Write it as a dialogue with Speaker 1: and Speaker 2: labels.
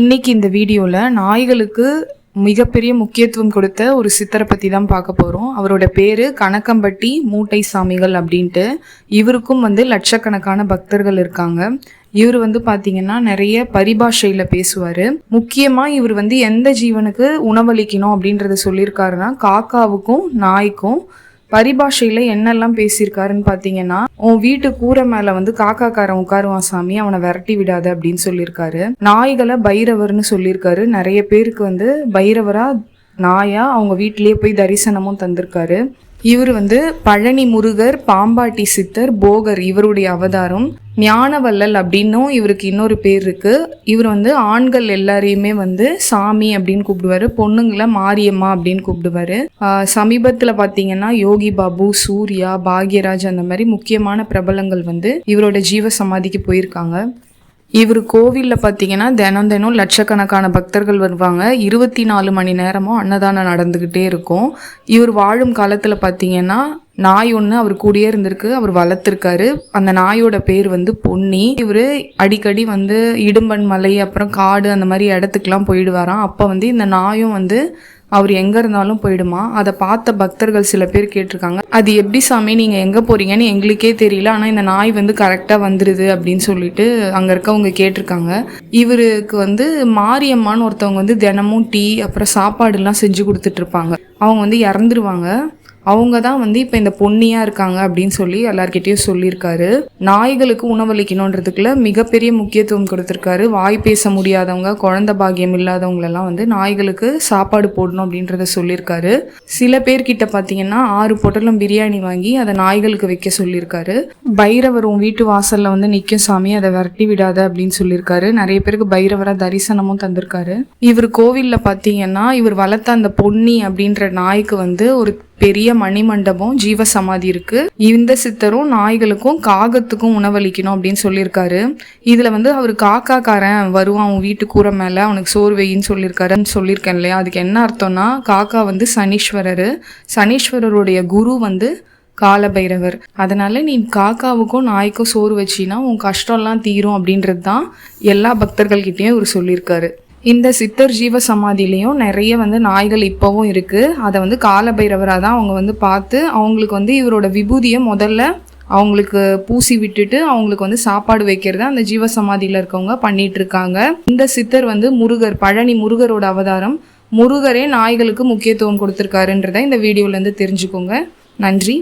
Speaker 1: இன்னைக்கு இந்த வீடியோவில் நாய்களுக்கு மிகப்பெரிய முக்கியத்துவம் கொடுத்த ஒரு சித்தரை பற்றி தான் பார்க்க போகிறோம் அவரோட பேர் கணக்கம்பட்டி மூட்டை சாமிகள் அப்படின்ட்டு. இவருக்கும் வந்து லட்சக்கணக்கான பக்தர்கள் இருக்காங்க. இவர் வந்து பார்த்தீங்கன்னா நிறைய பரிபாஷையில் பேசுவார். முக்கியமாக இவர் வந்து எந்த ஜீவனுக்கு உணவளிக்கணும் அப்படின்றத சொல்லியிருக்காருன்னா காக்காவுக்கும் நாய்க்கும் பரிபாஷையில் என்னெல்லாம் பேசியிருக்காருன்னு பார்த்தீங்கன்னா உன் வீட்டு கூரை மேலே வந்து காக்காக்காரன் உட்காருவான் சாமி அவனை விரட்டி விடாத அப்படின்னு சொல்லியிருக்காரு. நாய்களை பைரவர்னு சொல்லியிருக்காரு. நிறைய பேருக்கு வந்து பைரவராக நாயா அவங்க வீட்டிலேயே போய் தரிசனமும் தந்திருக்காரு. இவர் வந்து பழனி முருகர் பாம்பாட்டி சித்தர் போகர் இவருடைய அவதாரம். ஞானவல்லல் அப்படின்னும் இவருக்கு இன்னொரு பேர் இருக்கு. இவர் வந்து ஆண்கள் எல்லாரையுமே வந்து சாமி அப்படின்னு கூப்பிடுவாரு பொண்ணுங்களை மாரியம்மா அப்படின்னு கூப்பிடுவாரு. சமீபத்தில் பார்த்தீங்கன்னா யோகி பாபு சூர்யா பாக்யராஜ் அந்த மாதிரி முக்கியமான பிரபலங்கள் வந்து இவரோட ஜீவ சமாதிக்கு போயிருக்காங்க. இவர் கோவிலில் பார்த்தீங்கன்னா தினம் தினம் லட்சக்கணக்கான பக்தர்கள் வருவாங்க. இருபத்தி நாலு மணி நேரமும் அன்னதானம் நடந்துக்கிட்டே இருக்கும். இவர் வாழும் காலத்தில் பார்த்தீங்கன்னா நாய் ஒன்று அவர் கூடயே இருந்திருக்கு. அவர் வளர்த்துருக்காரு. அந்த நாயோட பேர் வந்து பொன்னி. இவர் அடிக்கடி வந்து இடும்பன் மலை அப்புறம் காடு அந்த மாதிரி இடத்துக்குலாம் போயிடுவாராம். அப்போ வந்து இந்த நாயும் வந்து அவர் எங்கே இருந்தாலும் போயிடுமா? அதை பார்த்த பக்தர்கள் சில பேர் கேட்டிருக்காங்க. அது எப்படி சாமி நீங்கள் எங்கே போகிறீங்கன்னு எங்களுக்கே தெரியல. ஆனால் இந்த நாய் வந்து கரெக்டாக வந்துடுது அப்படின்னு சொல்லிட்டு அங்கே இருக்கவங்க கேட்டிருக்காங்க. இவருக்கு வந்து மாரியம்மான்னு ஒருத்தவங்க வந்து தினமும் டீ அப்புறம் சாப்பாடுலாம் செஞ்சு கொடுத்துட்ருப்பாங்க அவங்க வந்து இறந்துருவாங்க. அவங்க தான் வந்து இப்போ இந்த பொன்னியாக இருக்காங்க அப்படின்னு சொல்லி எல்லார்கிட்டேயும் சொல்லியிருக்காரு. நாய்களுக்கு உணவளிக்கணுன்றதுக்குள்ள மிகப்பெரிய முக்கியத்துவம் கொடுத்துருக்காரு. வாய் பேச முடியாதவங்க குழந்த பாக்கியம் இல்லாதவங்களெல்லாம் வந்து நாய்களுக்கு சாப்பாடு போடணும் அப்படின்றத சொல்லியிருக்காரு. சில பேர்கிட்ட பார்த்தீங்கன்னா ஆறு பொட்டலும் பிரியாணி வாங்கி அதை நாய்களுக்கு வைக்க சொல்லியிருக்காரு. பைரவர் உன் வீட்டு வாசலில் வந்து நிற்கும் சாமி அதை விரட்டி விடாத அப்படின்னு சொல்லியிருக்காரு. நிறைய பேருக்கு பைரவராக தரிசனமும் தந்திருக்காரு. இவர் கோவிலில் பார்த்தீங்கன்னா இவர் வளர்த்த அந்த பொன்னி அப்படின்ற நாய்க்கு வந்து ஒரு பெரிய மணிமண்டபம் ஜீவ சமாதி இருக்கு. இந்த சித்தரும் நாய்களுக்கும் காகத்துக்கும் உணவளிக்கணும் அப்படின்னு சொல்லியிருக்காரு. இதுல வந்து அவர் காக்காக்காரன் வருவான் அவன் வீட்டு கூரை மேல அவனுக்கு சோர்வையின்னு சொல்லியிருக்காருன்னு சொல்லியிருக்கேன் இல்லையா? அதுக்கு என்ன அர்த்தம்னா காக்கா வந்து சனீஸ்வரர். சனீஸ்வரருடைய குரு வந்து காலபைரவர். அதனால நீ காக்காவுக்கும் நாய்க்கும் சோறு வச்சின்னா உன் கஷ்டம்லாம் தீரும் அப்படின்றது தான் எல்லா பக்தர்கள்கிட்டயும் இவர் சொல்லியிருக்காரு. இந்த சித்தர் ஜீவ சமாதியிலையும் நிறைய வந்து நாய்கள் இப்போவும் இருக்குது அதை வந்து காலபைரவராக தான் அவங்க வந்து பார்த்து அவங்களுக்கு வந்து இவரோட விபூதியை முதல்ல அவங்களுக்கு பூசி விட்டுட்டு அவங்களுக்கு வந்து சாப்பாடு வைக்கிறத அந்த ஜீவ சமாதியில் இருக்கவங்க பண்ணிட்டு இருக்காங்க. இந்த சித்தர் வந்து முருகர் பழனி முருகரோட அவதாரம். முருகரே நாய்களுக்கு முக்கியத்துவம் கொடுத்துருக்காருன்றத இந்த வீடியோலேருந்து தெரிஞ்சுக்கோங்க. நன்றி